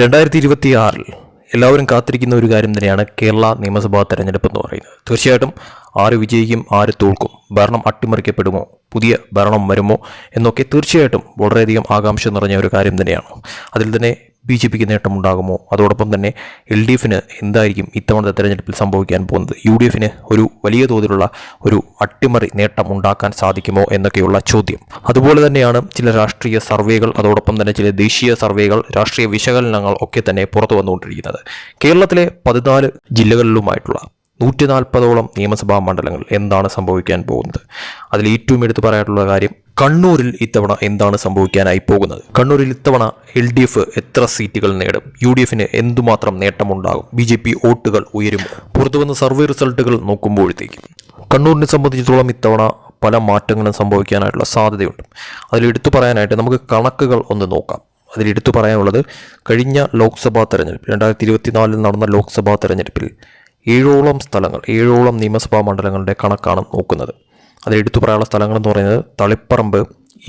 രണ്ടായിരത്തി ഇരുപത്തി ആറിൽ എല്ലാവരും കാത്തിരിക്കുന്ന ഒരു കാര്യം തന്നെയാണ് കേരള നിയമസഭാ തെരഞ്ഞെടുപ്പ് എന്ന് പറയുന്നത്. തീർച്ചയായിട്ടും ആര് വിജയിക്കും ആര് തോൽക്കും ഭരണം അട്ടിമറിക്കപ്പെടുമോ പുതിയ ഭരണം വരുമോ എന്നൊക്കെ തീർച്ചയായിട്ടും വളരെയധികം ആകാംക്ഷ നിറഞ്ഞ ഒരു കാര്യം തന്നെയാണ്. അതിൽ തന്നെ ബി ജെ പിക്ക് നേട്ടമുണ്ടാകുമോ? അതോടൊപ്പം തന്നെ എൽ ഡി എഫിന് എന്തായിരിക്കും ഇത്തവണത്തെ തെരഞ്ഞെടുപ്പിൽ സംഭവിക്കാൻ പോകുന്നത്? യു ഡി എഫിന് ഒരു വലിയ തോതിലുള്ള ഒരു അട്ടിമറി നേട്ടം ഉണ്ടാക്കാൻ സാധിക്കുമോ എന്നൊക്കെയുള്ള ചോദ്യം. അതുപോലെ തന്നെയാണ് ചില രാഷ്ട്രീയ സർവേകൾ അതോടൊപ്പം തന്നെ ചില ദേശീയ സർവേകൾ രാഷ്ട്രീയ വിശകലനങ്ങൾ ഒക്കെ തന്നെ പുറത്തു വന്നുകൊണ്ടിരിക്കുന്നത്. കേരളത്തിലെ പതിനാല് ജില്ലകളിലുമായിട്ടുള്ള നൂറ്റി നാൽപ്പതോളം നിയമസഭാ മണ്ഡലങ്ങൾ എന്താണ് സംഭവിക്കാൻ പോകുന്നത്? അതിൽ ഏറ്റവും എടുത്തു പറയാനുള്ള കാര്യം കണ്ണൂരിൽ ഇത്തവണ എന്താണ് സംഭവിക്കാനായി പോകുന്നത്? കണ്ണൂരിൽ ഇത്തവണ എൽ ഡി എഫ് എത്ര സീറ്റുകൾ നേടും? യു ഡി എഫിന് എന്തുമാത്രം നേട്ടമുണ്ടാകും? ബി ജെ പി വോട്ടുകൾ ഉയരും പുറത്തു വന്ന സർവേ റിസൾട്ടുകൾ നോക്കുമ്പോഴത്തേക്കും കണ്ണൂരിനെ സംബന്ധിച്ചിടത്തോളം ഇത്തവണ പല മാറ്റങ്ങളും സംഭവിക്കാനായിട്ടുള്ള സാധ്യതയുണ്ട്. അതിൽ എടുത്തു പറയാനായിട്ട് നമുക്ക് കണക്കുകൾ ഒന്ന് നോക്കാം. അതിൽ എടുത്തു പറയാനുള്ളത് കഴിഞ്ഞ ലോക്സഭാ തെരഞ്ഞെടുപ്പ് രണ്ടായിരത്തി ഇരുപത്തിനാലിൽ നടന്ന ലോക്സഭാ തെരഞ്ഞെടുപ്പിൽ ഏഴോളം സ്ഥലങ്ങൾ ഏഴോളം നിയമസഭാ മണ്ഡലങ്ങളുടെ കണക്കാണ് നോക്കുന്നത്. അതിൽ എടുത്തു പറയാനുള്ള സ്ഥലങ്ങൾ എന്ന് പറയുന്നത് തളിപ്പറമ്പ്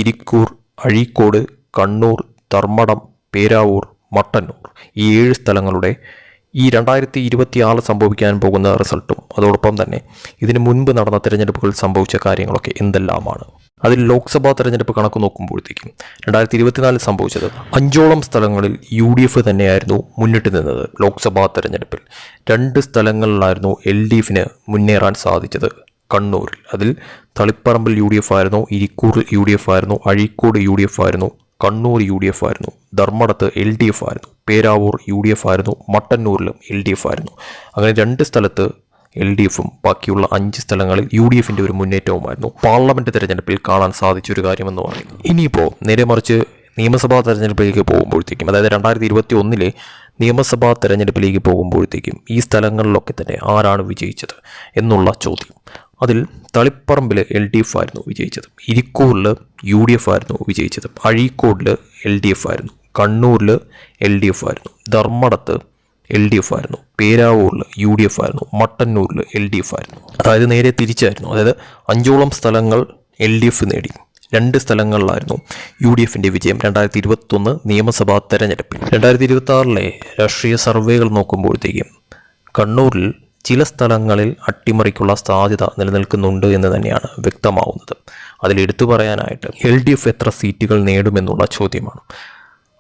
ഇരിക്കൂർ അഴീക്കോട് കണ്ണൂർ ധർമ്മടം പേരാവൂർ മട്ടന്നൂർ. ഈ ഏഴ് സ്ഥലങ്ങളുടെ ഈ രണ്ടായിരത്തി ഇരുപത്തി ആറ് സംഭവിക്കാൻ പോകുന്ന റിസൾട്ടും അതോടൊപ്പം തന്നെ ഇതിനു മുൻപ് നടന്ന തിരഞ്ഞെടുപ്പുകൾ സംഭവിച്ച കാര്യങ്ങളൊക്കെ എന്തെല്ലാമാണ്? അതിൽ ലോക്സഭാ തെരഞ്ഞെടുപ്പ് കണക്ക് നോക്കുമ്പോഴത്തേക്കും രണ്ടായിരത്തി ഇരുപത്തിനാലിൽ സംഭവിച്ചത് അഞ്ചോളം സ്ഥലങ്ങളിൽ യു ഡി എഫ് തന്നെയായിരുന്നു മുന്നിട്ട് നിന്നത് ലോക്സഭാ തെരഞ്ഞെടുപ്പിൽ. രണ്ട് സ്ഥലങ്ങളിലായിരുന്നു എൽ ഡി എഫിന് മുന്നേറാൻ സാധിച്ചത്. കണ്ണൂരിൽ. അതിൽ തളിപ്പറമ്പിൽ യു ഡി എഫ് ആയിരുന്നു ഇരിക്കൂറിൽ യു ഡി എഫ് ആയിരുന്നു അഴീക്കോട് യു ഡി എഫ് ആയിരുന്നു കണ്ണൂർ യു ഡി എഫ് ആയിരുന്നു ധർമ്മടത്ത് എൽ ഡി എഫ് ആയിരുന്നു പേരാവൂർ യു ഡി എഫ് ആയിരുന്നു മട്ടന്നൂരിലും എൽ ഡി എഫ് ആയിരുന്നു. അങ്ങനെ രണ്ട് സ്ഥലത്ത് എൽ ഡി എഫും ബാക്കിയുള്ള അഞ്ച് സ്ഥലങ്ങളിൽ യു ഡി എഫിന്റെ ഒരു മുന്നേറ്റവുമായിരുന്നു. പാർലമെന്റ് തെരഞ്ഞെടുപ്പിൽ കാണാൻ സാധിച്ചൊരു കാര്യമെന്ന് പറയുന്നത്. ഇനിയിപ്പോൾ നേരെ മറിച്ച് നിയമസഭാ തെരഞ്ഞെടുപ്പിലേക്ക് പോകുമ്പോഴത്തേക്കും അതായത് രണ്ടായിരത്തി ഇരുപത്തി ഒന്നിലെ നിയമസഭാ തെരഞ്ഞെടുപ്പിലേക്ക് പോകുമ്പോഴത്തേക്കും ഈ സ്ഥലങ്ങളിലൊക്കെ തന്നെ ആരാണ് വിജയിച്ചത് എന്നുള്ള ചോദ്യം. അതിൽ തളിപ്പറമ്പിൽ എൽ ഡി എഫ് ആയിരുന്നു വിജയിച്ചത് ഇരിക്കൂറിൽ യു ഡി എഫ് ആയിരുന്നു വിജയിച്ചത് അഴീക്കോടിൽ എൽ ഡി എഫ് ആയിരുന്നു കണ്ണൂരിൽ എൽ ഡി എഫ് ആയിരുന്നു ധർമ്മടത്ത് എൽ ഡി എഫ് ആയിരുന്നു. പേരാവൂരിൽ യു ഡി എഫ് ആയിരുന്നു. മട്ടന്നൂരിൽ എൽ ഡി എഫ് ആയിരുന്നു. അതായത് നേരെ തിരിച്ചായിരുന്നു. അതായത് അഞ്ചോളം സ്ഥലങ്ങൾ എൽ ഡി എഫ് നേടി. രണ്ട് സ്ഥലങ്ങളിലായിരുന്നു യു ഡി എഫിന്റെ വിജയം. രണ്ടായിരത്തി ഇരുപത്തൊന്ന് നിയമസഭാ തെരഞ്ഞെടുപ്പിൽ. രണ്ടായിരത്തി ഇരുപത്തി ആറിലെ രാഷ്ട്രീയ സർവേകൾ നോക്കുമ്പോഴത്തേക്കും കണ്ണൂരിൽ ചില സ്ഥലങ്ങളിൽ അട്ടിമറിക്കുള്ള സാധ്യത നിലനിൽക്കുന്നുണ്ട് എന്ന് തന്നെയാണ് വ്യക്തമാവുന്നത്. അതിൽ എടുത്തു പറയാനായിട്ട് എൽ ഡി എഫ് എത്ര സീറ്റുകൾ നേടുമെന്നുള്ള ചോദ്യമാണ്.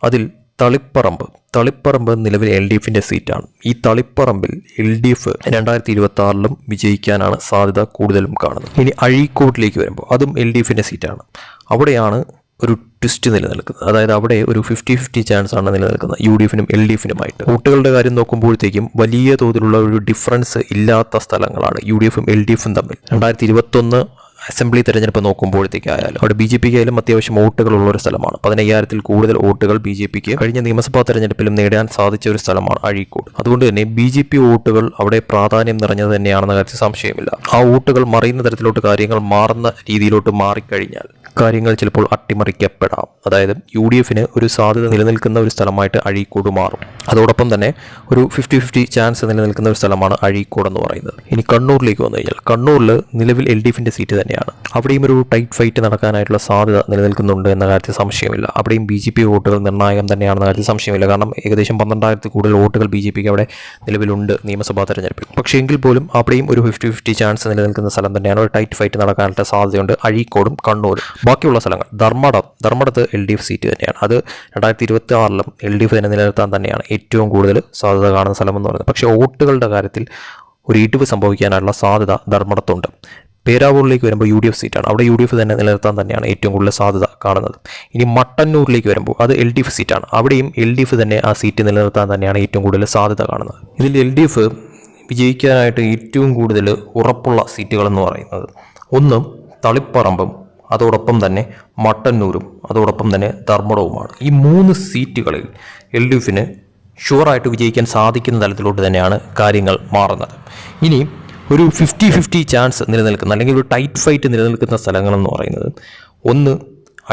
അതിൽ തളിപ്പറമ്പ്. തളിപ്പറമ്പ് നിലവിൽ എൽ ഡി എഫിന്റെ സീറ്റാണ്. ഈ തളിപ്പറമ്പിൽ എൽ ഡി എഫ് രണ്ടായിരത്തി ഇരുപത്തി ആറിലും വിജയിക്കാനാണ് സാധ്യത കൂടുതലും കാണുന്നത്. ഇനി അഴീക്കോട്ടിലേക്ക് വരുമ്പോൾ അതും എൽ ഡി എഫിന്റെ സീറ്റാണ്. അവിടെയാണ് ഒരു ട്വിസ്റ്റ് നിലനിൽക്കുന്നത്. അതായത് അവിടെ ഒരു ഫിഫ്റ്റി ഫിഫ്റ്റി ചാൻസ് ആണ് നിലനിൽക്കുന്നത് യു ഡി എഫിനും എൽ ഡി എഫിനുമായിട്ട് വോട്ടുകളുടെ കാര്യം നോക്കുമ്പോഴത്തേക്കും വലിയ തോതിലുള്ള ഒരു ഡിഫറൻസ് ഇല്ലാത്ത സ്ഥലങ്ങളാണ് യു ഡി എഫും എൽ ഡി എഫും തമ്മിൽ. രണ്ടായിരത്തി ഇരുപത്തൊന്ന് അസംബ്ലി തെരഞ്ഞെടുപ്പ് നോക്കുമ്പോഴത്തേക്കായാലും അവിടെ ബി ജെ പിക്ക് ആയാലും അത്യാവശ്യം വോട്ടുകളുള്ള ഒരു സ്ഥലമാണ്. പതിനയ്യായിരത്തിൽ കൂടുതൽ വോട്ടുകൾ ബി ജെ പിക്ക് കഴിഞ്ഞ നിയമസഭാ തെരഞ്ഞെടുപ്പിലും നേടാൻ സാധിച്ച ഒരു സ്ഥലമാണ് അഴീക്കോട്. അതുകൊണ്ട് തന്നെ ബി ജെ പി വോട്ടുകൾ അവിടെ പ്രാധാന്യം നിറഞ്ഞത് തന്നെയാണെന്ന കാര്യത്തിൽ സംശയമില്ല. ആ വോട്ടുകൾ മറിയുന്ന തരത്തിലോട്ട് കാര്യങ്ങൾ മാറുന്ന രീതിയിലോട്ട് മാറിക്കഴിഞ്ഞാൽ കാര്യങ്ങൾ ചിലപ്പോൾ അട്ടിമറിക്കപ്പെടാം. അതായത് യു ഡി എഫിന് ഒരു സാധ്യത നിലനിൽക്കുന്ന ഒരു സ്ഥലമായിട്ട് അഴീക്കോട് മാറും. അതോടൊപ്പം തന്നെ ഒരു ഫിഫ്റ്റി ഫിഫ്റ്റി ചാൻസ് നിലനിൽക്കുന്ന ഒരു സ്ഥലമാണ് അഴീക്കോട് എന്ന് പറയുന്നത്. ഇനി കണ്ണൂരിലേക്ക് വന്നു കഴിഞ്ഞാൽ കണ്ണൂരിൽ നിലവിൽ എൽ ഡി എഫിന്റെ സീറ്റ് തന്നെയാണ്. അവിടെയും ഒരു ടൈറ്റ് ഫൈറ്റ് നടക്കാനായിട്ടുള്ള സാധ്യത നിലനിൽക്കുന്നുണ്ട് എന്ന കാര്യത്തിൽ സംശയമില്ല. അവിടെയും ബി ജെ പി വോട്ടുകൾ നിർണായകം തന്നെയാണെന്ന കാര്യത്തിൽ സംശയമില്ല. കാരണം ഏകദേശം പന്ത്രണ്ടായിരത്തി കൂടുതൽ വോട്ടുകൾ ബി ജെ പിക്ക് അവിടെ നിലവിലുണ്ട് നിയമസഭാ തെരഞ്ഞെടുപ്പിൽ. പക്ഷേ എങ്കിൽ പോലും അവിടെയും ഒരു ഫിഫ്റ്റി ഫിഫ്റ്റി ചാൻസ് നിലനിൽക്കുന്ന സ്ഥലം തന്നെയാണ്. ഒരു ടൈറ്റ് ഫൈറ്റ് നടക്കാനായിട്ട് സാധ്യതയുണ്ട്. അഴീക്കോടും കണ്ണൂരും. ബാക്കിയുള്ള സ്ഥലങ്ങൾ. ധർമ്മടം. ധർമ്മടത്ത് എൽ ഡി എഫ് സീറ്റ് തന്നെയാണ്. അത് രണ്ടായിരത്തി ഇരുപത്തി ആറിലും എൽ ഡി എഫ് തന്നെ നിലനിർത്താൻ തന്നെയാണ് ഏറ്റവും കൂടുതൽ സാധ്യത കാണുന്ന സ്ഥലമെന്ന് പറയുന്നത്. പക്ഷേ വോട്ടുകളുടെ കാര്യത്തിൽ ഒരു ഇടിവ് സംഭവിക്കാനുള്ള സാധ്യത ധർമ്മടത്തുണ്ട്. പേരാവൂരിലേക്ക് വരുമ്പോൾ യു ഡി എഫ് സീറ്റാണ്. അവിടെ യു ഡി എഫ് തന്നെ നിലനിർത്താൻ തന്നെയാണ് ഏറ്റവും കൂടുതൽ സാധ്യത കാണുന്നത്. ഇനി മട്ടന്നൂരിലേക്ക് വരുമ്പോൾ അത് എൽ ഡി എഫ് സീറ്റാണ്. അവിടെയും എൽ ഡി എഫ് തന്നെ ആ സീറ്റ് നിലനിർത്താൻ തന്നെയാണ് ഏറ്റവും കൂടുതൽ സാധ്യത കാണുന്നത്. ഇതിൽ എൽ ഡി എഫ് വിജയിക്കാനായിട്ട് ഏറ്റവും കൂടുതൽ ഉറപ്പുള്ള സീറ്റുകൾ എന്ന് പറയുന്നത് ഒന്ന് തളിപ്പറമ്പും അതോടൊപ്പം തന്നെ മട്ടന്നൂരും അതോടൊപ്പം തന്നെ ധർമ്മടവുമാണ്. ഈ മൂന്ന് സീറ്റുകളിൽ എൽ ഡി എഫിന് ഷുവറായിട്ട് വിജയിക്കാൻ സാധിക്കുന്ന തലത്തിലോട്ട് തന്നെയാണ് കാര്യങ്ങൾ മാറുന്നത്. ഇനി ഒരു ഫിഫ്റ്റി ഫിഫ്റ്റി ചാൻസ് നിലനിൽക്കുന്ന അല്ലെങ്കിൽ ഒരു ടൈറ്റ് ഫൈറ്റ് നിലനിൽക്കുന്ന സ്ഥലങ്ങളെന്ന് പറയുന്നത് ഒന്ന്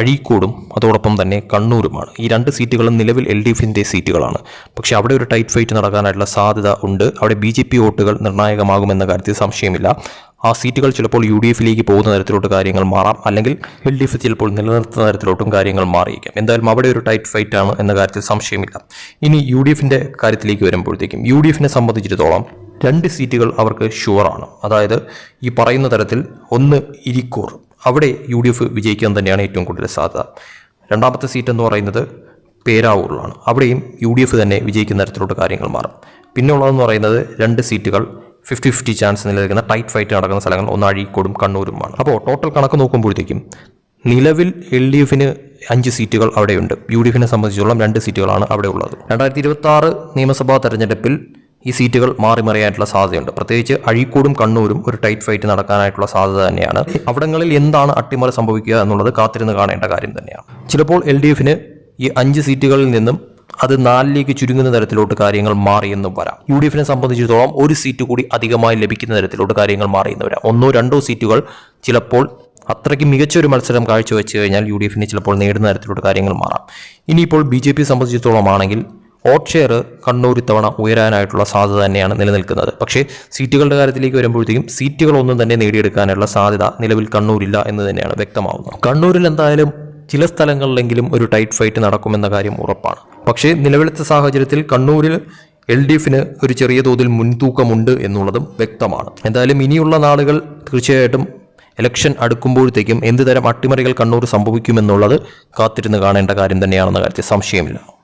അഴീക്കോടും അതോടൊപ്പം തന്നെ കണ്ണൂരുമാണ്. ഈ രണ്ട് സീറ്റുകളും നിലവിൽ എൽ ഡി എഫിന്റെ സീറ്റുകളാണ് പക്ഷേ അവിടെ ഒരു ടൈറ്റ് ഫൈറ്റ് നടക്കാനായിട്ടുള്ള സാധ്യത ഉണ്ട്. അവിടെ ബി ജെ പി വോട്ടുകൾ നിർണായകമാകുമെന്ന കാര്യത്തിൽ സംശയമില്ല. ആ സീറ്റുകൾ ചിലപ്പോൾ യു ഡി എഫിലേക്ക് പോകുന്ന തരത്തിലോട്ട് കാര്യങ്ങൾ മാറാം. അല്ലെങ്കിൽ എൽ ഡി എഫ് ചിലപ്പോൾ നിലനിർത്തുന്ന തരത്തിലോട്ടും കാര്യങ്ങൾ മാറിയേക്കാം എന്തായാലും അവിടെ ഒരു ടൈറ്റ് ഫൈറ്റ് ആണ് എന്ന കാര്യത്തിൽ സംശയമില്ല. ഇനി യു ഡി എഫിന്റെ കാര്യത്തിലേക്ക് വരുമ്പോഴത്തേക്കും. യു ഡി എഫിനെ സംബന്ധിച്ചിടത്തോളം രണ്ട് സീറ്റുകൾ അവർക്ക് ഷുവറാണ്. അതായത് ഈ പറയുന്ന തരത്തിൽ ഒന്ന് ഇരിക്കൂർ. അവിടെ യു ഡി എഫ് വിജയിക്കാൻ തന്നെയാണ് ഏറ്റവും കൂടുതൽ സാധ്യത. രണ്ടാമത്തെ സീറ്റ് എന്ന് പറയുന്നത് പേരാവൂരിലാണ്. അവിടെയും യു ഡി എഫ് തന്നെ വിജയിക്കുന്ന തരത്തിലോട്ട് കാര്യങ്ങൾ മാറും. പിന്നെ ഉള്ളതെന്ന് പറയുന്നത് രണ്ട് സീറ്റുകൾ ഫിഫ്റ്റി ഫിഫ്റ്റി ചാൻസ് നിലനിൽക്കുന്ന ടൈറ്റ് ഫൈറ്റ് നടക്കുന്ന സ്ഥലങ്ങൾ ഒന്ന് അഴീക്കോടും കണ്ണൂരുമാണ്. അപ്പോൾ ടോട്ടൽ കണക്ക് നോക്കുമ്പോഴത്തേക്കും നിലവിൽ എൽ ഡി എഫിന് അഞ്ച് സീറ്റുകൾ അവിടെയുണ്ട്. യു ഡി എഫിനെ സംബന്ധിച്ചിടത്തോളം രണ്ട് സീറ്റുകളാണ് അവിടെ ഉള്ളത്. രണ്ടായിരത്തി ഇരുപത്തി നിയമസഭാ തെരഞ്ഞെടുപ്പിൽ ഈ സീറ്റുകൾ മാറി മറിയായിട്ടുള്ള സാധ്യതയുണ്ട്. പ്രത്യേകിച്ച് അഴീക്കോടും കണ്ണൂരും ഒരു ടൈറ്റ് ഫൈറ്റ് നടക്കാനായിട്ടുള്ള സാധ്യത തന്നെയാണ്. അവിടങ്ങളിൽ എന്താണ് അട്ടിമറി സംഭവിക്കുക എന്നുള്ളത് കാത്തിരുന്ന് കാണേണ്ട കാര്യം തന്നെയാണ്. ചിലപ്പോൾ എൽ ഡി എഫിന് ഈ അഞ്ച് സീറ്റുകളിൽ നിന്നും അത് നാലിലേക്ക് ചുരുങ്ങുന്ന തരത്തിലോട്ട് കാര്യങ്ങൾ മാറിയെന്നും വരാം. യു ഡി എഫിനെ സംബന്ധിച്ചിടത്തോളം ഒരു സീറ്റ് കൂടി അധികമായി ലഭിക്കുന്ന തരത്തിലോട്ട് കാര്യങ്ങൾ മാറിയെന്ന് വരാം. ഒന്നോ രണ്ടോ സീറ്റുകൾ ചിലപ്പോൾ അത്രയ്ക്ക് മികച്ച ഒരു മത്സരം കാഴ്ചവെച്ച് കഴിഞ്ഞാൽ യു ഡി എഫിന് ചിലപ്പോൾ നേടുന്ന തരത്തിലോട്ട് കാര്യങ്ങൾ മാറാം. ഇനിയിപ്പോൾ ബി ജെ പി സംബന്ധിച്ചിടത്തോളം ആണെങ്കിൽ വോട്ട് ഷെയർ കണ്ണൂർ ഇത്തവണ ഉയരാനായിട്ടുള്ള സാധ്യത തന്നെയാണ് നിലനിൽക്കുന്നത്. പക്ഷേ സീറ്റുകളുടെ കാര്യത്തിലേക്ക് വരുമ്പോഴത്തേക്കും സീറ്റുകളൊന്നും തന്നെ നേടിയെടുക്കാനുള്ള സാധ്യത നിലവിൽ കണ്ണൂരില്ല എന്ന് തന്നെയാണ് വ്യക്തമാവുന്നത്. കണ്ണൂരിൽ എന്തായാലും ചില സ്ഥലങ്ങളിലെങ്കിലും ഒരു ടൈറ്റ് ഫൈറ്റ് നടക്കുമെന്ന കാര്യം ഉറപ്പാണ്. പക്ഷേ നിലവിലത്തെ സാഹചര്യത്തിൽ കണ്ണൂരിൽ എൽ ഡി എഫിന് ഒരു ചെറിയ തോതിൽ മുൻതൂക്കമുണ്ട് എന്നുള്ളതും വ്യക്തമാണ്. എന്തായാലും ഇനിയുള്ള നാളുകൾ തീർച്ചയായിട്ടും ഇലക്ഷൻ അടുക്കുമ്പോഴത്തേക്കും എന്ത് തരം അട്ടിമറികൾ കണ്ണൂർ സംഭവിക്കുമെന്നുള്ളത് കാത്തിരുന്ന് കാണേണ്ട കാര്യം തന്നെയാണെന്ന കാര്യത്തിൽ സംശയമില്ല.